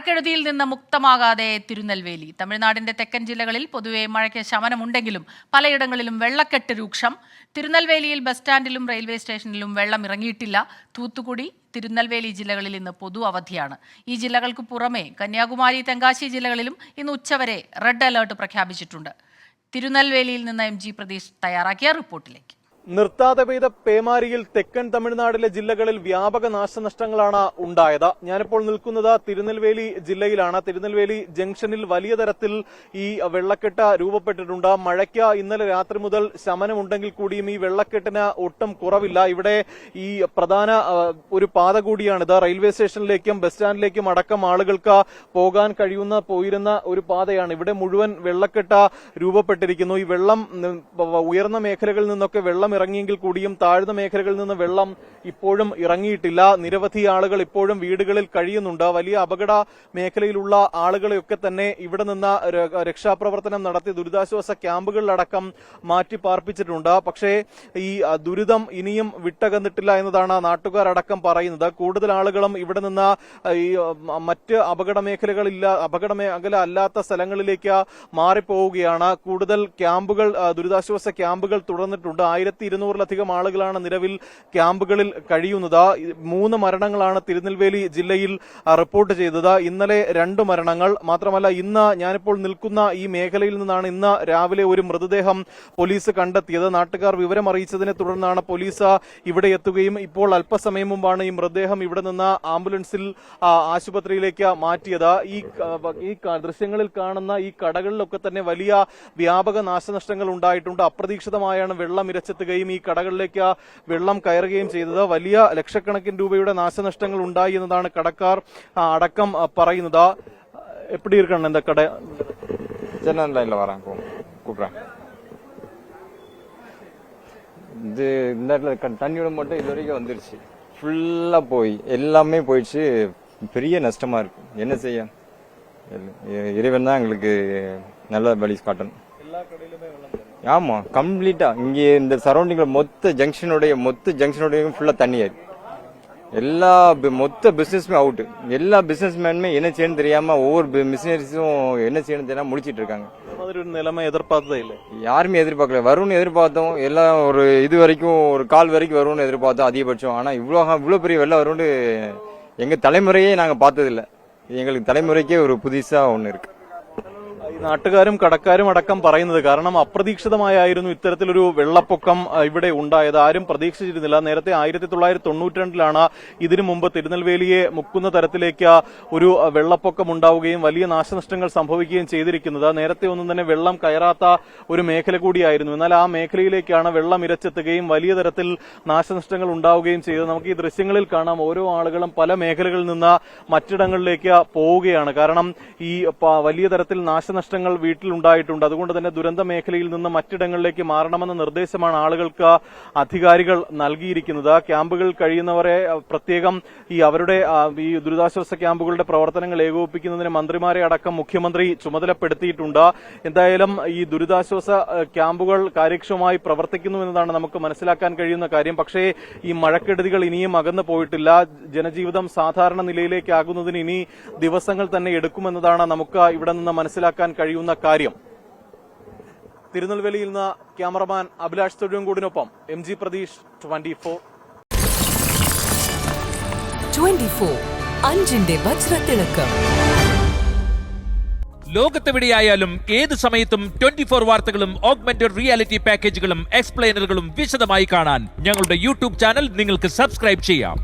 മഴക്കെടുതിയിൽ നിന്ന് മുക്തമാകാതെ തിരുനെൽവേലി. തമിഴ്നാടിന്റെ തെക്കൻ ജില്ലകളിൽ പൊതുവെ മഴയ്ക്ക് ശമനമുണ്ടെങ്കിലും പലയിടങ്ങളിലും വെള്ളക്കെട്ട് രൂക്ഷം. തിരുനെൽവേലിയിൽ ബസ് സ്റ്റാൻഡിലും റെയിൽവേ സ്റ്റേഷനിലും വെള്ളം ഇറങ്ങിയിട്ടില്ല. തൂത്തുക്കുടി തിരുനെൽവേലി ജില്ലകളിൽ ഇന്ന് പൊതു അവധിയാണ്. ഈ ജില്ലകൾക്ക് പുറമെ കന്യാകുമാരി തെങ്കാശി ജില്ലകളിലും ഇന്ന് ഉച്ചവരെ റെഡ് അലേർട്ട് പ്രഖ്യാപിച്ചിട്ടുണ്ട്. തിരുനെൽവേലിയിൽ നിന്ന് എം ജി പ്രതീഷ് തയ്യാറാക്കിയ റിപ്പോർട്ടിലേക്ക്. നിർത്താതെ പെയ്ത പേമാരിയിൽ തെക്കൻ തമിഴ്നാടിലെ ജില്ലകളിൽ വ്യാപക നാശനഷ്ടങ്ങളാണ് ഉണ്ടായത്. ഞാനിപ്പോൾ നിൽക്കുന്നത് തിരുനെൽവേലി ജില്ലയിലാണ്. തിരുനെൽവേലി ജംഗ്ഷനിൽ വലിയ തരത്തിൽ ഈ വെള്ളക്കെട്ട് രൂപപ്പെട്ടിട്ടുണ്ട്. മഴയ്ക്ക് ഇന്നലെ രാത്രി മുതൽ ശമനമുണ്ടെങ്കിൽ കൂടിയും ഈ വെള്ളക്കെട്ടിന് ഒട്ടും കുറവില്ല. ഇവിടെ ഈ പ്രധാന ഒരു പാത കൂടിയാണിത്. റെയിൽവേ സ്റ്റേഷനിലേക്കും ബസ് സ്റ്റാൻഡിലേക്കും അടക്കം ആളുകൾക്ക് പോകാൻ കഴിയുന്ന പോയിരുന്ന ഒരു പാതയാണ്. ഇവിടെ മുഴുവൻ വെള്ളക്കെട്ട് രൂപപ്പെട്ടിരിക്കുന്നു. ഈ വെള്ളം ഉയർന്ന മേഖലകളിൽ നിന്നൊക്കെ വെള്ളം ഇറങ്ങിയെങ്കിൽ കൂടിയും താഴ്ന്ന മേഖലകളിൽ നിന്ന് വെള്ളം ഇപ്പോഴും ഇറങ്ങിയിട്ടില്ല. നിരവധി ആളുകൾ ഇപ്പോഴും വീടുകളിൽ കഴിയുന്നുണ്ട്. വലിയ അപകട മേഖലയിലുള്ള ആളുകളെയൊക്കെ തന്നെ ഇവിടെ നിന്ന് രക്ഷാപ്രവർത്തനം നടത്തി ദുരിതാശ്വാസ ക്യാമ്പുകളിലടക്കം മാറ്റി പാർപ്പിച്ചിട്ടുണ്ട്. പക്ഷേ ഈ ദുരിതം ഇനിയും വിട്ടകന്നിട്ടില്ല എന്നതാണ് നാട്ടുകാരടക്കം പറയുന്നത്. കൂടുതൽ ആളുകളും ഇവിടെ നിന്ന് ഈ മറ്റ് അപകട മേഖലകളില്ല അപകട മേഖല അല്ലാത്ത സ്ഥലങ്ങളിലേക്ക് മാറിപ്പോവുകയാണ്. കൂടുതൽ ക്യാമ്പുകൾ ദുരിതാശ്വാസ ക്യാമ്പുകൾ തുടർന്നിട്ടുണ്ട്. ആയിരത്തി ഇരുന്നൂറിലധികം ആളുകളാണ് നിലവിൽ ക്യാമ്പുകളിൽ കഴിയുന്നത്. മൂന്ന് മരണങ്ങളാണ് തിരുനെൽവേലി ജില്ലയിൽ റിപ്പോർട്ട് ചെയ്തത്. ഇന്നലെ രണ്ട് മരണങ്ങൾ. മാത്രമല്ല ഇന്ന് ഞാനിപ്പോൾ നിൽക്കുന്ന ഈ മേഖലയിൽ നിന്നാണ് ഇന്ന് രാവിലെ ഒരു മൃതദേഹം പോലീസ് കണ്ടെത്തിയത്. നാട്ടുകാർ വിവരം അറിയിച്ചതിനെ തുടർന്നാണ് പോലീസ് ഇവിടെ എത്തുകയും ഇപ്പോൾ അല്പസമയം മുമ്പാണ് ഈ മൃതദേഹം ഇവിടെ നിന്ന് ആംബുലൻസിൽ ആശുപത്രിയിലേക്ക് മാറ്റിയത്. ഈ ഈ ദൃശ്യങ്ങളിൽ കാണുന്ന ഈ കടകളിലൊക്കെ തന്നെ വലിയ വ്യാപക നാശനഷ്ടങ്ങൾ ഉണ്ടായിട്ടുണ്ട്. അപ്രതീക്ഷിതമായാണ് വെള്ളം ഇരച്ചെത്തുകയും ഈ കടകളിലേക്ക് വെള്ളം കയറുകയും ചെയ്തത് വലിയ ലക്ഷക്കണക്കിന് രൂപയുടെ നാശനഷ്ടങ്ങൾ ഉണ്ടായി എന്നതാണ് കടക്കാർ ആ, അടക്കം ആ, പറയുന്നത് എപ്പിടി ഇരിക്കണം എന്താ കട சென்னை லைன்ல வரேன் போ கூப்பிடுறேன் இது இந்த இடத்துல க- தண்ணியோட மட்டும் இது வரைக்கும் வந்துருச்சு ஃபுல்லா போய் எல்லாமே போயிடுச்சு பெரிய நஷ்டமா இருக்கு என்ன செய்ய இ- இறைவன் தான் எங்களுக்கு நல்ல வழி காட்டணும் ஆமா கம்ப்ளீட்டா இங்க இந்த சரௌண்டிங்ல மொத்த ஜங்ஷனுடைய மொத்த ஜங்ஷனுடைய ஃபுல்லா தண்ணி ஆயிடுச்சு எல்லா மொத்த பிசினஸ்மே அவுட் எல்லா பிசினஸ் மேனுமே என்ன செய்யணும் தெரியாம ஒவ்வொரு மிஷினரிஸும் என்ன செய்யணும் தெரியாம முடிச்சிட்டு இருக்காங்க. மாதிரி நிலைமை எதிர்பார்த்ததே இல்லை. யாருமே எதிர்பார்க்கல. வரும்னு எதிர்பார்த்தோம். எல்லாம் ஒரு இது வரைக்கும் ஒரு கால் வரைக்கும் வரும்னு எதிர்பார்த்தோம் அதிகபட்சம். ஆனா இவ்வளோ இவ்வளோ பெரிய வெள்ளம் வரும்னு எங்க தலைமுறையே நாங்க பார்த்ததில்ல. எங்களுக்கு தலைமுறைக்கே ஒரு புதுசா ஒன்று இருக்கு. നാട്ടുകാരും കടക്കാരും അടക്കം പറയുന്നത് കാരണം അപ്രതീക്ഷിതമായിരുന്നു ഇത്തരത്തിലൊരു വെള്ളപ്പൊക്കം ഇവിടെ ഉണ്ടായത്. ആരും പ്രതീക്ഷിച്ചിരുന്നില്ല. നേരത്തെ ആയിരത്തി തൊള്ളായിരത്തി തൊണ്ണൂറ്റി രണ്ടിലാണ് ഇതിനു മുമ്പ് തിരുനെൽവേലിയെ മുക്കുന്ന തരത്തിലേക്ക് ഒരു വെള്ളപ്പൊക്കം ഉണ്ടാവുകയും വലിയ നാശനഷ്ടങ്ങൾ സംഭവിക്കുകയും ചെയ്തിരിക്കുന്നത്. നേരത്തെ ഒന്നും തന്നെ വെള്ളം കയറാത്ത ഒരു മേഖല കൂടിയായിരുന്നു. എന്നാൽ ആ മേഖലയിലേക്കാണ് വെള്ളം ഇരച്ചെത്തുകയും വലിയ തരത്തിൽ നാശനഷ്ടങ്ങൾ ഉണ്ടാവുകയും ചെയ്തത്. നമുക്ക് ഈ ദൃശ്യങ്ങളിൽ കാണാം ഓരോ ആളുകളും പല മേഖലകളിൽ നിന്ന് മറ്റിടങ്ങളിലേക്ക് പോവുകയാണ്. കാരണം ഈ വലിയ തരത്തിൽ നാശനഷ്ടങ്ങൾ വീട്ടിലുണ്ടായിട്ടുണ്ട്. അതുകൊണ്ട് തന്നെ ദുരന്ത മേഖലയിൽ നിന്ന് മറ്റിടങ്ങളിലേക്ക് മാറണമെന്ന നിർദ്ദേശമാണ് ആളുകൾക്ക് അധികാരികൾ നൽകിയിരിക്കുന്നത്. ക്യാമ്പുകളിൽ കഴിയുന്നവരെ പ്രത്യേകം ഈ അവരുടെ ഈ ദുരിതാശ്വാസ ക്യാമ്പുകളുടെ പ്രവർത്തനങ്ങൾ ഏകോപിപ്പിക്കുന്നതിന് മന്ത്രിമാരെ അടക്കം മുഖ്യമന്ത്രി ചുമതലപ്പെടുത്തിയിട്ടുണ്ട്. എന്തായാലും ഈ ദുരിതാശ്വാസ ക്യാമ്പുകൾ കാര്യക്ഷമമായി പ്രവർത്തിക്കുന്നു എന്നതാണ് നമുക്ക് മനസ്സിലാക്കാൻ കഴിയുന്ന കാര്യം. പക്ഷേ ഈ മഴക്കെടുതികൾ ഇനിയും അകന്നു പോയിട്ടില്ല. ജനജീവിതം സാധാരണ നിലയിലേക്കാകുന്നതിന് ഇനി ദിവസങ്ങൾ തന്നെ എടുക്കുമെന്നതാണ് നമുക്ക് ഇവിടെ നിന്ന് മനസ്സിലാക്കാൻ കഴിയുന്ന കാര്യം. തിരുനെൽവേലിയിൽ നിന്ന് cameraman Abhilash തൊഴിയങ്കൂടിനൊപ്പം M G Pratheesh twenty four. 24 അഞ്ചിന്റെ വജ്രത്തിളക്കം. ലോകത്തെവിടെയായാലും ഏത് സമയത്തും ട്വന്റി ഫോർ വാർത്തകളും ഓഗ്മെന്റഡ് റിയാലിറ്റി പാക്കേജുകളും എക്സ്പ്ലെയിനറുകളും വിശദമായി കാണാൻ ഞങ്ങളുടെ യൂട്യൂബ് ചാനൽ നിങ്ങൾക്ക് സബ്സ്ക്രൈബ് ചെയ്യാം.